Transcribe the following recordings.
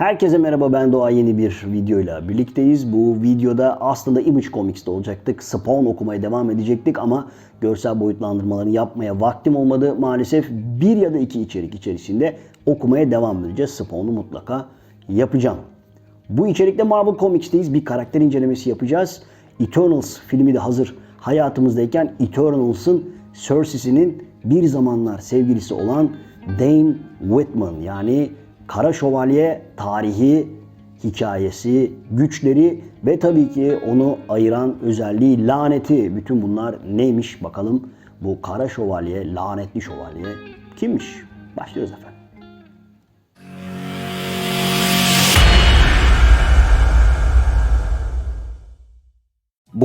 Herkese merhaba ben Doğa yeni bir videoyla birlikteyiz. Bu videoda aslında Image Comics'te olacaktık. Spawn okumaya devam edecektik ama görsel boyutlandırmalarını yapmaya vaktim olmadı. Maalesef bir ya da iki içerik içerisinde okumaya devam edeceğiz. Spawn'u mutlaka yapacağım. Bu içerikte Marvel Comics'teyiz. Bir karakter incelemesi yapacağız. Eternals filmi de hazır hayatımızdayken Eternals'ın Cersei'sinin bir zamanlar sevgilisi olan Dane Whitman yani Kara Şövalye tarihi, hikayesi, güçleri ve tabii ki onu ayıran özelliği laneti. Bütün bunlar neymiş bakalım. Bu Kara Şövalye, lanetli şövalye kimmiş? Başlıyoruz efendim.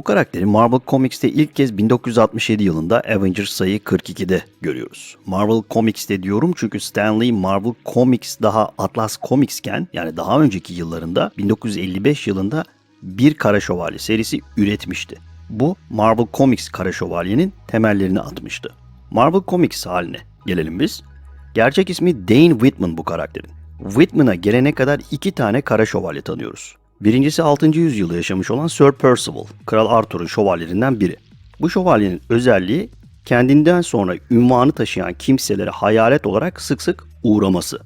Karakteri Marvel Comics'te ilk kez 1967 yılında Avengers sayı 42'de görüyoruz. Marvel Comics'te diyorum çünkü Stan Lee Marvel Comics daha Atlas Comics'ken yani daha önceki yıllarında 1955 yılında bir Kara Şövalye serisi üretmişti. Bu Marvel Comics Kara Şövalye'nin temellerini atmıştı. Marvel Comics haline gelelim biz. Gerçek ismi Dane Whitman bu karakterin. Whitman'a gelene kadar iki tane Kara Şövalye tanıyoruz. Birincisi 6. yüzyılda yaşamış olan Sir Percival, Kral Arthur'un şövalyelerinden biri. Bu şövalyenin özelliği kendinden sonra ünvanı taşıyan kimselere hayalet olarak sık sık uğraması.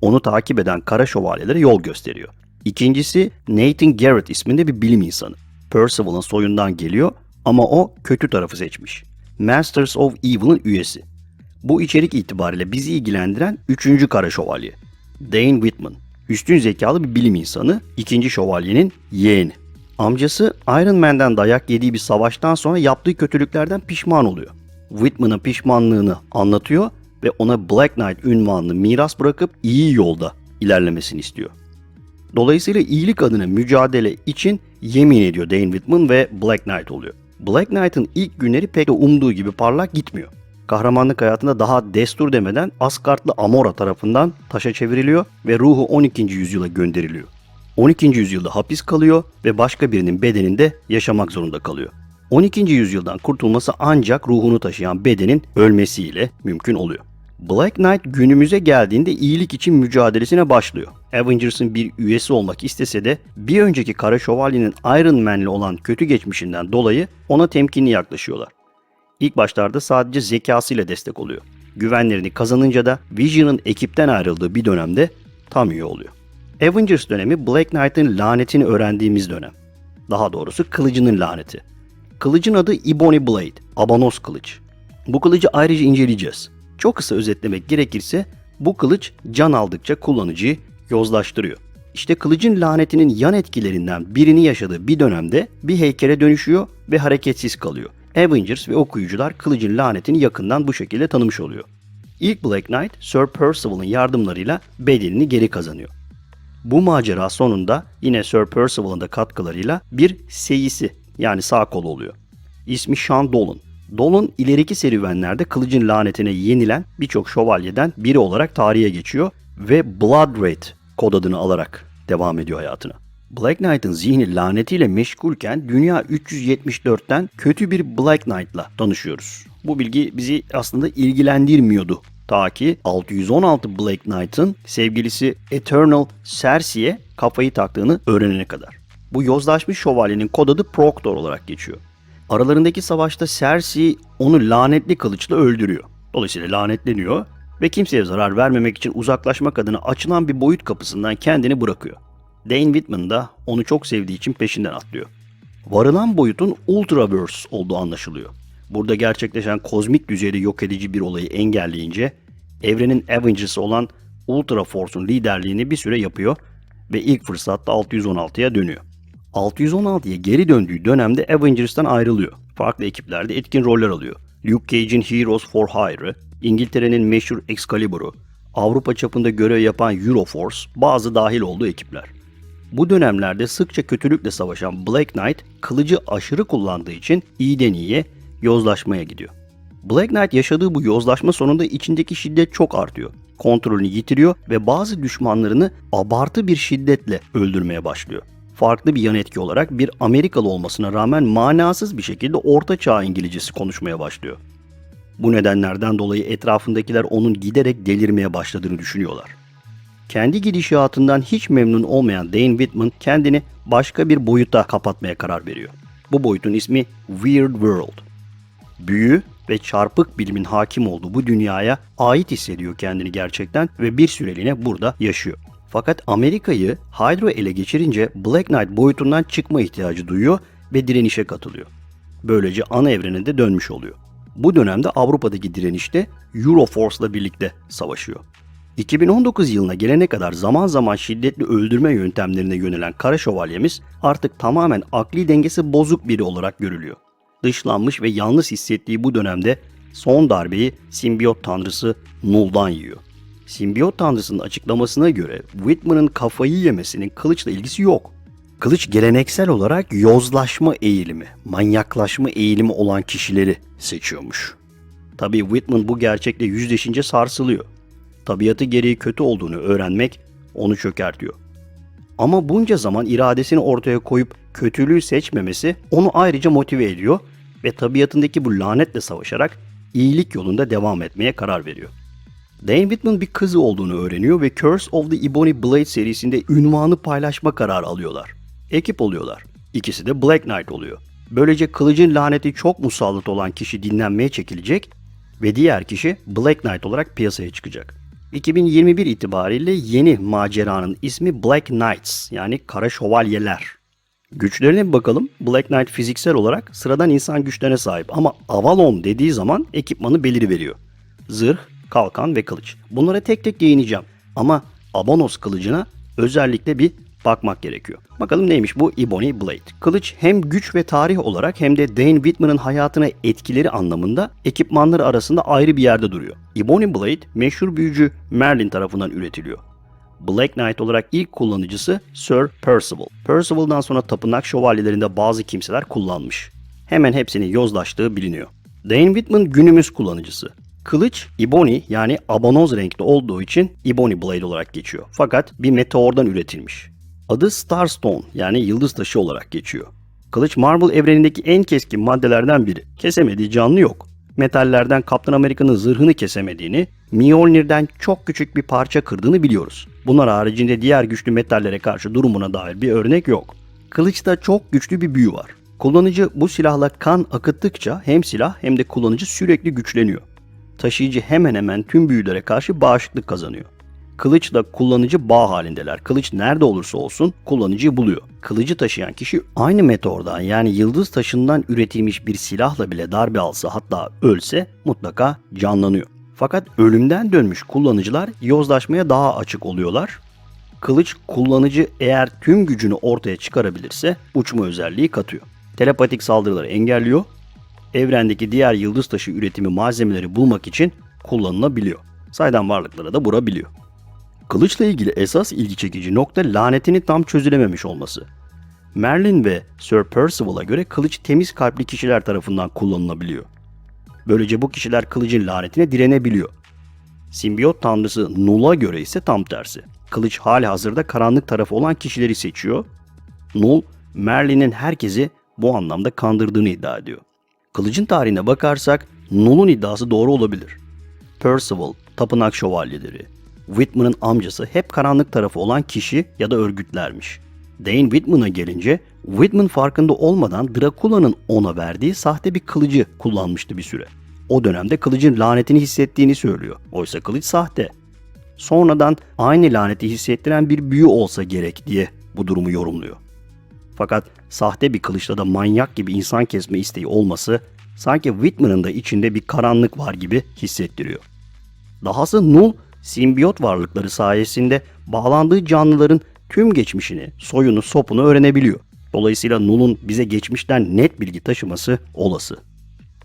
Onu takip eden kara şövalyelere yol gösteriyor. İkincisi Nathan Garrett isminde bir bilim insanı. Percival'ın soyundan geliyor ama o kötü tarafı seçmiş. Masters of Evil'ın üyesi. Bu içerik itibariyle bizi ilgilendiren üçüncü kara şövalye. Dane Whitman. Üstün zekalı bir bilim insanı, ikinci şövalyenin yeğeni. Amcası Iron Man'den dayak yediği bir savaştan sonra yaptığı kötülüklerden pişman oluyor. Whitman'a pişmanlığını anlatıyor ve ona Black Knight ünvanını miras bırakıp iyi yolda ilerlemesini istiyor. Dolayısıyla iyilik adına mücadele için yemin ediyor Dane Whitman ve Black Knight oluyor. Black Knight'ın ilk günleri pek de umduğu gibi parlak gitmiyor. Kahramanlık hayatında daha destur demeden Asgardlı Amora tarafından taşa çevriliyor ve ruhu 12. yüzyıla gönderiliyor. 12. yüzyılda hapis kalıyor ve başka birinin bedeninde yaşamak zorunda kalıyor. 12. yüzyıldan kurtulması ancak ruhunu taşıyan bedenin ölmesiyle mümkün oluyor. Black Knight günümüze geldiğinde iyilik için mücadelesine başlıyor. Avengers'ın bir üyesi olmak istese de bir önceki Kara Şövalye'nin Iron Man'le olan kötü geçmişinden dolayı ona temkinli yaklaşıyorlar. İlk başlarda sadece zekasıyla destek oluyor. Güvenlerini kazanınca da Vision'ın ekipten ayrıldığı bir dönemde tam üye oluyor. Avengers dönemi Black Knight'ın lanetini öğrendiğimiz dönem. Daha doğrusu kılıcının laneti. Kılıcın adı Ebony Blade, Abanos kılıç. Bu kılıcı ayrıca inceleyeceğiz. Çok kısa özetlemek gerekirse bu kılıç can aldıkça kullanıcıyı yozlaştırıyor. İşte kılıcın lanetinin yan etkilerinden birini yaşadığı bir dönemde bir heykele dönüşüyor ve hareketsiz kalıyor. Avengers ve okuyucular kılıcın lanetini yakından bu şekilde tanımış oluyor. İlk Black Knight, Sir Percival'ın yardımlarıyla bedenini geri kazanıyor. Bu macera sonunda yine Sir Percival'ın da katkılarıyla bir seyisi yani sağ kolu oluyor. İsmi Sean Dolan. Dolan ileriki serüvenlerde kılıcın lanetine yenilen birçok şövalyeden biri olarak tarihe geçiyor ve Blood Red kod adını alarak devam ediyor hayatına. Black Knight'ın zihni lanetiyle meşgulken Dünya 374'ten kötü bir Black Knight'la tanışıyoruz. Bu bilgi bizi aslında ilgilendirmiyordu. Ta ki 616 Black Knight'ın sevgilisi Eternal Cersei'ye kafayı taktığını öğrenene kadar. Bu yozlaşmış şövalyenin kod adı Proctor olarak geçiyor. Aralarındaki savaşta Cersei onu lanetli kılıçla öldürüyor. Dolayısıyla lanetleniyor ve kimseye zarar vermemek için uzaklaşmak adına açılan bir boyut kapısından kendini bırakıyor. Dane Whitman da onu çok sevdiği için peşinden atlıyor. Varılan boyutun Ultraverse olduğu anlaşılıyor. Burada gerçekleşen kozmik düzeyde yok edici bir olayı engelleyince evrenin Avengers'ı olan Ultra Force'un liderliğini bir süre yapıyor ve ilk fırsatta 616'ya dönüyor. 616'ya geri döndüğü dönemde Avengers'tan ayrılıyor. Farklı ekiplerde etkin roller alıyor. Luke Cage'in Heroes for Hire'ı, İngiltere'nin meşhur Excalibur'u, Avrupa çapında görev yapan Euroforce bazı dahil olduğu ekipler. Bu dönemlerde sıkça kötülükle savaşan Black Knight kılıcı aşırı kullandığı için iyiden iyiye yozlaşmaya gidiyor. Black Knight yaşadığı bu yozlaşma sonunda içindeki şiddet çok artıyor. Kontrolünü yitiriyor ve bazı düşmanlarını abartı bir şiddetle öldürmeye başlıyor. Farklı bir yan etki olarak bir Amerikalı olmasına rağmen manasız bir şekilde Orta Çağ İngilizcesi konuşmaya başlıyor. Bu nedenlerden dolayı etrafındakiler onun giderek delirmeye başladığını düşünüyorlar. Kendi gidişatından hiç memnun olmayan Dane Whitman kendini başka bir boyuta kapatmaya karar veriyor. Bu boyutun ismi Weird World. Büyü ve çarpık bilimin hakim olduğu bu dünyaya ait hissediyor kendini gerçekten ve bir süreliğine burada yaşıyor. Fakat Amerika'yı Hydra ele geçirince Black Knight boyutundan çıkma ihtiyacı duyuyor ve direnişe katılıyor. Böylece ana evrene de dönmüş oluyor. Bu dönemde Avrupa'daki direnişte Euroforce'la birlikte savaşıyor. 2019 yılına gelene kadar zaman zaman şiddetli öldürme yöntemlerine yönelen Kara Şövalyemiz artık tamamen akli dengesi bozuk biri olarak görülüyor. Dışlanmış ve yalnız hissettiği bu dönemde son darbeyi simbiyot tanrısı Null'dan yiyor. Simbiyot tanrısının açıklamasına göre Whitman'ın kafayı yemesinin kılıçla ilgisi yok. Kılıç geleneksel olarak yozlaşma eğilimi, manyaklaşma eğilimi olan kişileri seçiyormuş. Tabii Whitman bu gerçekle yüzleşince sarsılıyor. Tabiatı gereği kötü olduğunu öğrenmek onu çökertiyor. Ama bunca zaman iradesini ortaya koyup kötülüğü seçmemesi onu ayrıca motive ediyor ve tabiatındaki bu lanetle savaşarak iyilik yolunda devam etmeye karar veriyor. Dane Whitman bir kızı olduğunu öğreniyor ve Curse of the Ebony Blade serisinde ünvanı paylaşma kararı alıyorlar. Ekip oluyorlar. İkisi de Black Knight oluyor. Böylece kılıcın laneti çok musallat olan kişi dinlenmeye çekilecek ve diğer kişi Black Knight olarak piyasaya çıkacak. 2021 itibariyle yeni maceranın ismi Black Knights yani Kara Şövalyeler. Güçlerine bir bakalım. Black Knight fiziksel olarak sıradan insan güçlerine sahip ama Avalon dediği zaman ekipmanı beliriveriyor. Zırh, kalkan ve kılıç. Bunlara tek tek değineceğim. Ama Abonos kılıcına özellikle bir bakmak gerekiyor. Bakalım neymiş bu Ebony Blade. Kılıç hem güç ve tarih olarak hem de Dane Whitman'ın hayatına etkileri anlamında ekipmanları arasında ayrı bir yerde duruyor. Ebony Blade meşhur büyücü Merlin tarafından üretiliyor. Black Knight olarak ilk kullanıcısı Sir Percival. Percival'dan sonra tapınak şövalyelerinde bazı kimseler kullanmış. Hemen hepsinin yozlaştığı biliniyor. Dane Whitman günümüz kullanıcısı. Kılıç Ebony yani abonoz renkli olduğu için Ebony Blade olarak geçiyor. Fakat bir meteordan üretilmiş. Adı Starstone yani yıldız taşı olarak geçiyor. Kılıç Marvel evrenindeki en keskin maddelerden biri. Kesemediği canlı yok. Metallerden Kaptan Amerika'nın zırhını kesemediğini, Mjolnir'den çok küçük bir parça kırdığını biliyoruz. Bunlar haricinde diğer güçlü metallere karşı durumuna dair bir örnek yok. Kılıçta çok güçlü bir büyü var. Kullanıcı bu silahla kan akıttıkça hem silah hem de kullanıcı sürekli güçleniyor. Taşıyıcı hemen hemen tüm büyülere karşı bağışıklık kazanıyor. Kılıçla kullanıcı bağ halindeler. Kılıç nerede olursa olsun kullanıcıyı buluyor. Kılıcı taşıyan kişi aynı meteordan yani yıldız taşından üretilmiş bir silahla bile darbe alsa hatta ölse mutlaka canlanıyor. Fakat ölümden dönmüş kullanıcılar yozlaşmaya daha açık oluyorlar. Kılıç kullanıcı eğer tüm gücünü ortaya çıkarabilirse uçma özelliği katıyor. Telepatik saldırıları engelliyor. Evrendeki diğer yıldız taşı üretimi malzemeleri bulmak için kullanılabiliyor. Saydam varlıklara da vurabiliyor. Kılıçla ilgili esas ilgi çekici nokta lanetini tam çözülememiş olması. Merlin ve Sir Percival'a göre kılıç temiz kalpli kişiler tarafından kullanılabiliyor. Böylece bu kişiler kılıcın lanetine direnebiliyor. Simbiyot tanrısı Null'a göre ise tam tersi. Kılıç hali hazırda karanlık tarafı olan kişileri seçiyor. Null, Merlin'in herkesi bu anlamda kandırdığını iddia ediyor. Kılıcın tarihine bakarsak Null'un iddiası doğru olabilir. Percival, tapınak şövalyeleri, Whitman'ın amcası hep karanlık tarafı olan kişi ya da örgütlermiş. Dane Whitman'a gelince Whitman farkında olmadan Dracula'nın ona verdiği sahte bir kılıcı kullanmıştı bir süre. O dönemde kılıcın lanetini hissettiğini söylüyor. Oysa kılıç sahte. Sonradan aynı laneti hissettiren bir büyü olsa gerek diye bu durumu yorumluyor. Fakat sahte bir kılıçla da manyak gibi insan kesme isteği olması sanki Whitman'ın da içinde bir karanlık var gibi hissettiriyor. Dahası Null simbiyot varlıkları sayesinde bağlandığı canlıların tüm geçmişini, soyunu, sopunu öğrenebiliyor. Dolayısıyla Null'un bize geçmişten net bilgi taşıması olası.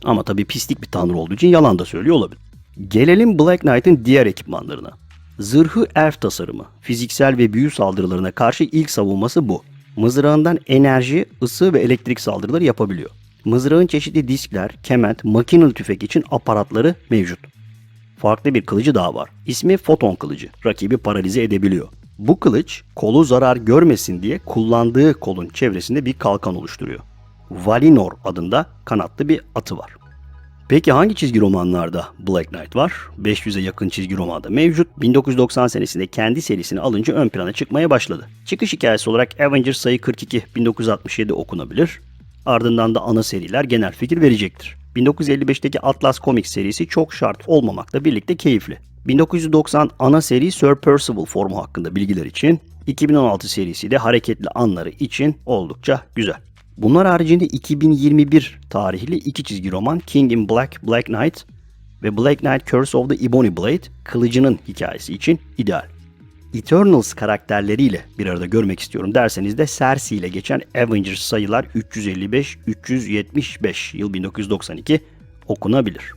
Ama tabii pislik bir tanrı olduğu için yalan da söylüyor olabilir. Gelelim Black Knight'ın diğer ekipmanlarına. Zırhı elf tasarımı, fiziksel ve büyü saldırılarına karşı ilk savunması bu. Mızrağından enerji, ısı ve elektrik saldırıları yapabiliyor. Mızrağın çeşitli diskler, kement, makinalı tüfek için aparatları mevcut farklı bir kılıcı daha var. İsmi foton kılıcı. Rakibi paralize edebiliyor. Bu kılıç kolu zarar görmesin diye kullandığı kolun çevresinde bir kalkan oluşturuyor. Valinor adında kanatlı bir atı var. Peki hangi çizgi romanlarda Black Knight var? 500'e yakın çizgi romanda mevcut. 1990 senesinde kendi serisini alınca ön plana çıkmaya başladı. Çıkış hikayesi olarak Avengers sayı 42 1967 okunabilir. Ardından da ana seriler genel fikir verecektir. 1955'teki Atlas Comics serisi çok şart olmamakla birlikte keyifli. 1990 ana seri Sir Percival formu hakkında bilgiler için, 2016 serisi de hareketli anları için oldukça güzel. Bunlar haricinde 2021 tarihli iki çizgi roman King in Black, Black Knight ve Black Knight Curse of the Ebony Blade, kılıcının hikayesi için ideal. Eternals karakterleriyle bir arada görmek istiyorum derseniz de Cersei ile geçen Avengers sayılar 355-375 yıl 1992 okunabilir.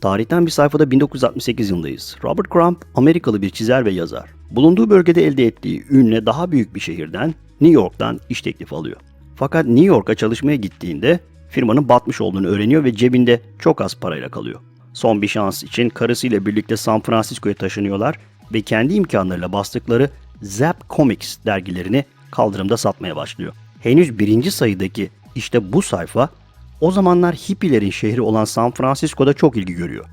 Tarihten bir sayfada 1968 yılındayız. Robert Crumb Amerikalı bir çizer ve yazar. Bulunduğu bölgede elde ettiği ünle daha büyük bir şehirden New York'tan iş teklifi alıyor. Fakat New York'a çalışmaya gittiğinde firmanın batmış olduğunu öğreniyor ve cebinde çok az parayla kalıyor. Son bir şans için karısıyla birlikte San Francisco'ya taşınıyorlar ve kendi imkanlarıyla bastıkları Zap Comics dergilerini kaldırımda satmaya başlıyor. Henüz birinci sayıdaki işte bu sayfa o zamanlar hippilerin şehri olan San Francisco'da çok ilgi görüyor.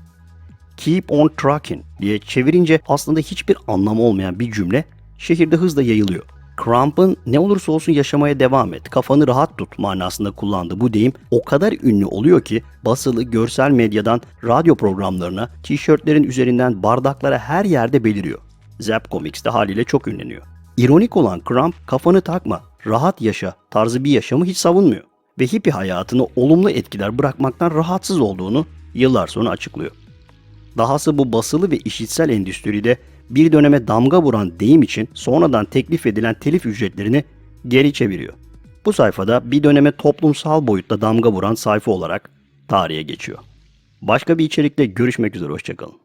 Keep on trucking diye çevirince aslında hiçbir anlamı olmayan bir cümle şehirde hızla yayılıyor. Crump'ın ne olursa olsun yaşamaya devam et, kafanı rahat tut manasında kullandığı bu deyim o kadar ünlü oluyor ki basılı görsel medyadan radyo programlarına, tişörtlerin üzerinden bardaklara her yerde beliriyor. Zap Comics de haliyle çok ünleniyor. İronik olan Crump kafanı takma, rahat yaşa tarzı bir yaşamı hiç savunmuyor ve hippie hayatını olumlu etkiler bırakmaktan rahatsız olduğunu yıllar sonra açıklıyor. Dahası bu basılı ve işitsel endüstride bir döneme damga vuran deyim için sonradan teklif edilen telif ücretlerini geri çeviriyor. Bu sayfada bir döneme toplumsal boyutta damga vuran sayfa olarak tarihe geçiyor. Başka bir içerikte görüşmek üzere hoşçakalın.